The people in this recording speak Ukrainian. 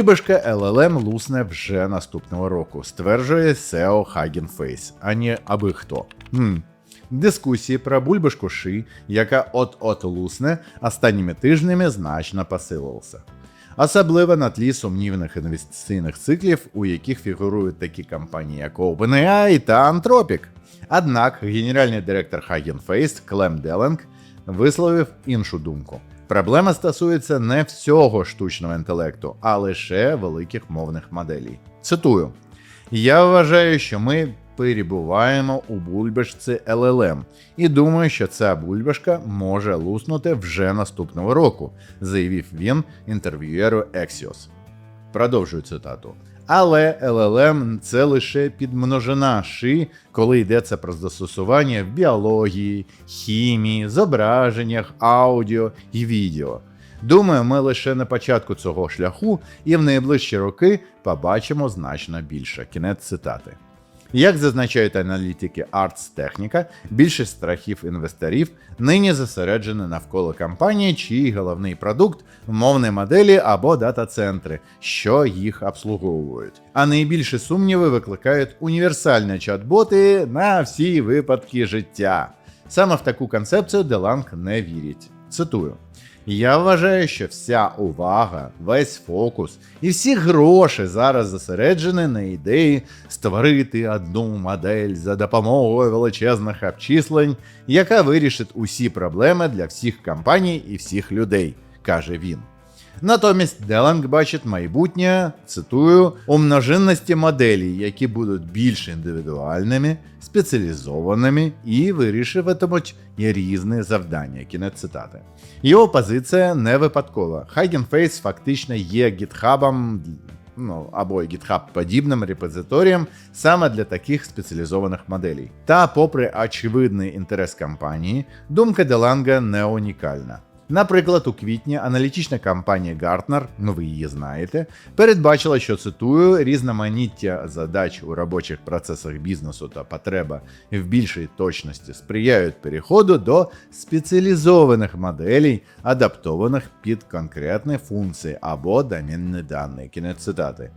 Бульбашка LLM лусне вже наступного року, стверджує SEO Hugging Face, а не аби хто. Хм. Дискусії про бульбашку Ши, яка от-от лусне, останніми тижнями значно посилилися. Особливо на тлі сумнівних інвестиційних циклів, у яких фігурують такі компанії, як OpenAI та Anthropic. Однак генеральний директор Hugging Face Клем Деленг висловив іншу думку. Проблема стосується не всього штучного інтелекту, а лише великих мовних моделей. Цитую: Я вважаю, що ми перебуваємо у бульбашці LLM, і думаю, що ця бульбашка може луснути вже наступного року, заявив він інтерв'юєру Axios. Продовжую цитату. Але LLM – це лише підмножина ши, коли йдеться про застосування в біології, хімії, зображеннях, аудіо і відео. Думаю, ми лише на початку цього шляху і в найближчі роки побачимо значно більше. Кінець цитати. Як зазначають аналітики Arts Technica, більшість страхів інвесторів нині зосереджені навколо компанії, чиї головний продукт мовні моделі або дата-центри, що їх обслуговують. А найбільші сумніви викликають універсальні чат-боти на всі випадки життя. Саме в таку концепцію Деланг не вірить. Цитую. Я вважаю, що вся увага, весь фокус і всі гроші зараз зосереджені на ідеї створити одну модель за допомогою величезних обчислень, яка вирішить усі проблеми для всіх компаній і всіх людей, каже він. Натомість Деланг бачить майбутнє, цитую, у множинності моделей, які будуть більш індивідуальними, спеціалізованими і вирішуватимуть різні завдання. Кінець цитати. Його позиція не випадкова. Face фактично є гітхабом ну або GitHub подібним репозиторієм саме для таких спеціалізованих моделей. Та, попри очевидний інтерес компанії, думка Деланга не унікальна. Наприклад, у квітні аналітична компанія Gartner, ну ви її знаєте, передбачила, що цитую різноманіття задач у робочих процесах бізнесу та потреба в більшій точності сприяють переходу до спеціалізованих моделей, адаптованих під конкретні функції або домінні дані. Кінець цитати.